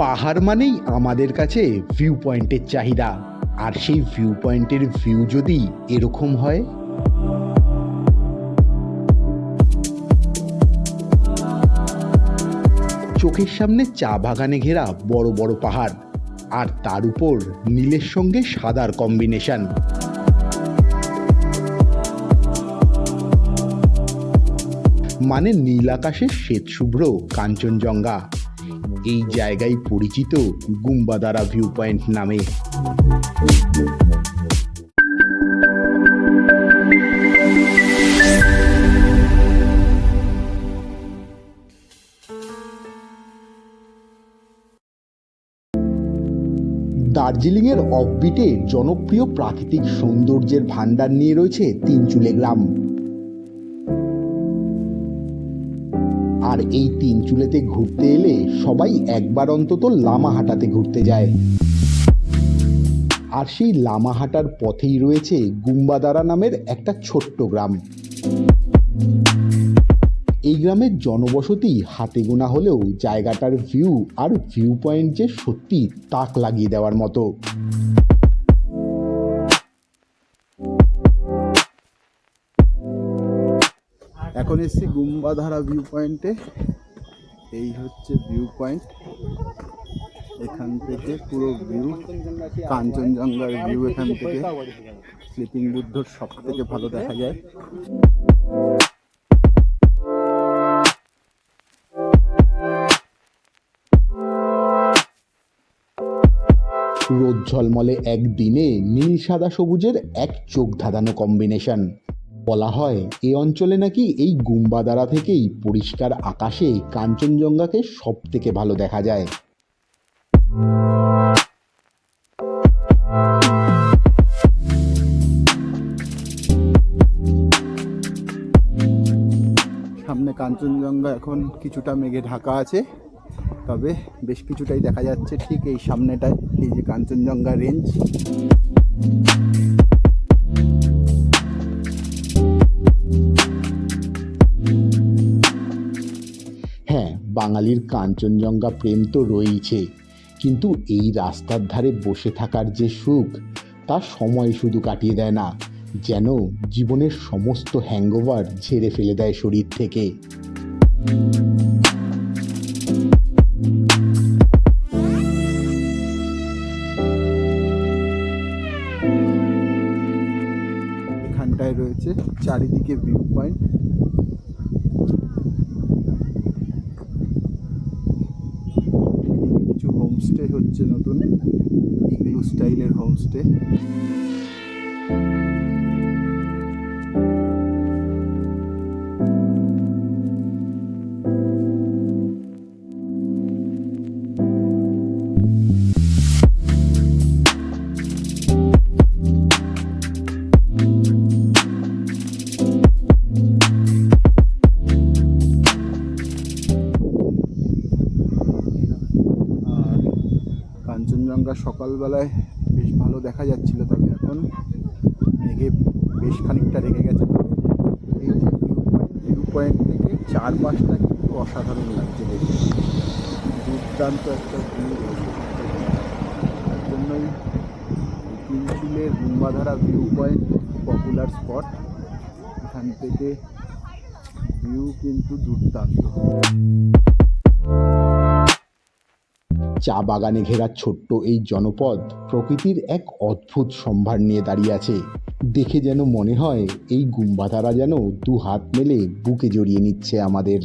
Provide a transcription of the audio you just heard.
পাহাড় মানেই আমাদের কাছে ভিউ পয়েন্টের চাহিদা। আর সেই ভিউ পয়েন্টের ভিউ যদি এরকম হয়? চোখের সামনে চা বাগানে ঘেরা বড় বড় পাহাড়, আর তার উপর নীলের সঙ্গে সাদার কম্বিনেশন মানে নীল আকাশের শ্বেতশুভ্র কাঞ্চনজঙ্ঘা। এই জায়গায় পরিচিত গুম্বাদারা ভিউ পয়েন্ট নামে। দার্জিলিংয়ের অফবিটে জনপ্রিয় প্রাকৃতিক সৌন্দর্যের ভান্ডার নিয়ে রয়েছে তিনচুলে গ্রাম। আর এই তিন চুলেতে ঘুরতে এলে সবাই একবার অন্তত লামাহাটাতে ঘুরতে যায়। আর সেই লামাহাটার পথেই রয়েছে গুম্বাদারা নামের একটা ছোট্ট গ্রাম। এই গ্রামের জনবসতি হাতে গোনা হলেও জায়গাটার ভিউ আর ভিউ পয়েন্ট যে সত্যি তাক লাগিয়ে দেওয়ার মতো। এখন এসছি গুম্বাধারা ভিউ পয়েন্টে এই হচ্ছে ভিউ পয়েন্ট এখান থেকে পুরো ভিউ কাঞ্চনজঙ্ঘার ভিউ এখান থেকে। স্লিপিং বুদ্ধর সব থেকে ভালো দেখা যায়। রোদ ঝলমলে একদিনে নীল সাদা সবুজের এক চোখ ধাঁধানো কম্বিনেশন বলা হয়, এ অঞ্চলে নাকি এই গুম্বাদারা থেকেই পরিষ্কার আকাশে কাঞ্চনজঙ্ঘাকে সব থেকে ভালো দেখা যায়। সামনে কাঞ্চনজঙ্ঘা এখন কিছুটা মেঘে ঢাকা আছে, তবে বেশ কিছুটাই দেখা যাচ্ছে ঠিক এই সামনেটায়, এই যে কাঞ্চনজঙ্ঘা রেঞ্জ। হ্যাঁ বাঙালির কাঞ্চনজঙ্ঘা প্রেম তো রয়েইছে। কিন্তু এই রাস্তার ধারে বসে থাকার যে সুখ, তা সময় শুধু কাটিয়ে দেয় না, যেন জীবনের সমস্ত হ্যাংওভার ঝেড়ে ফেলে দেয় শরীর থেকে। এখানটায় রয়েছে চারিদিকে ভিউ পয়েন্ট কিছু হোমস্টে হচ্ছে নতুন ইংলু স্টাইলের হোমস্টে কাঞ্চনজঙ্ঘা সকালবেলায় বেশ ভালো দেখা যাচ্ছিল তবে এখন মেঘে বেশ খানিকটা রেগে গেছে। এই ভিউ পয়েন্ট থেকে চারপাশটা কিন্তু অসাধারণ লাগছে দেখে দুর্দান্ত একটা ভিউ তার জন্যই তিনচুলের Gumbadhara view point popular spot এখান থেকে ভিউ কিন্তু দুর্দান্ত। চা বাগানে ঘেরা ছোট্ট এই জনপদ প্রকৃতির এক অদ্ভুত সম্ভার নিয়ে দাঁড়িয়ে আছে। দেখে যেন মনে হয় এই গুম্বাধারা যেন দু হাত মেলে বুকে জড়িয়ে নিচ্ছে আমাদের।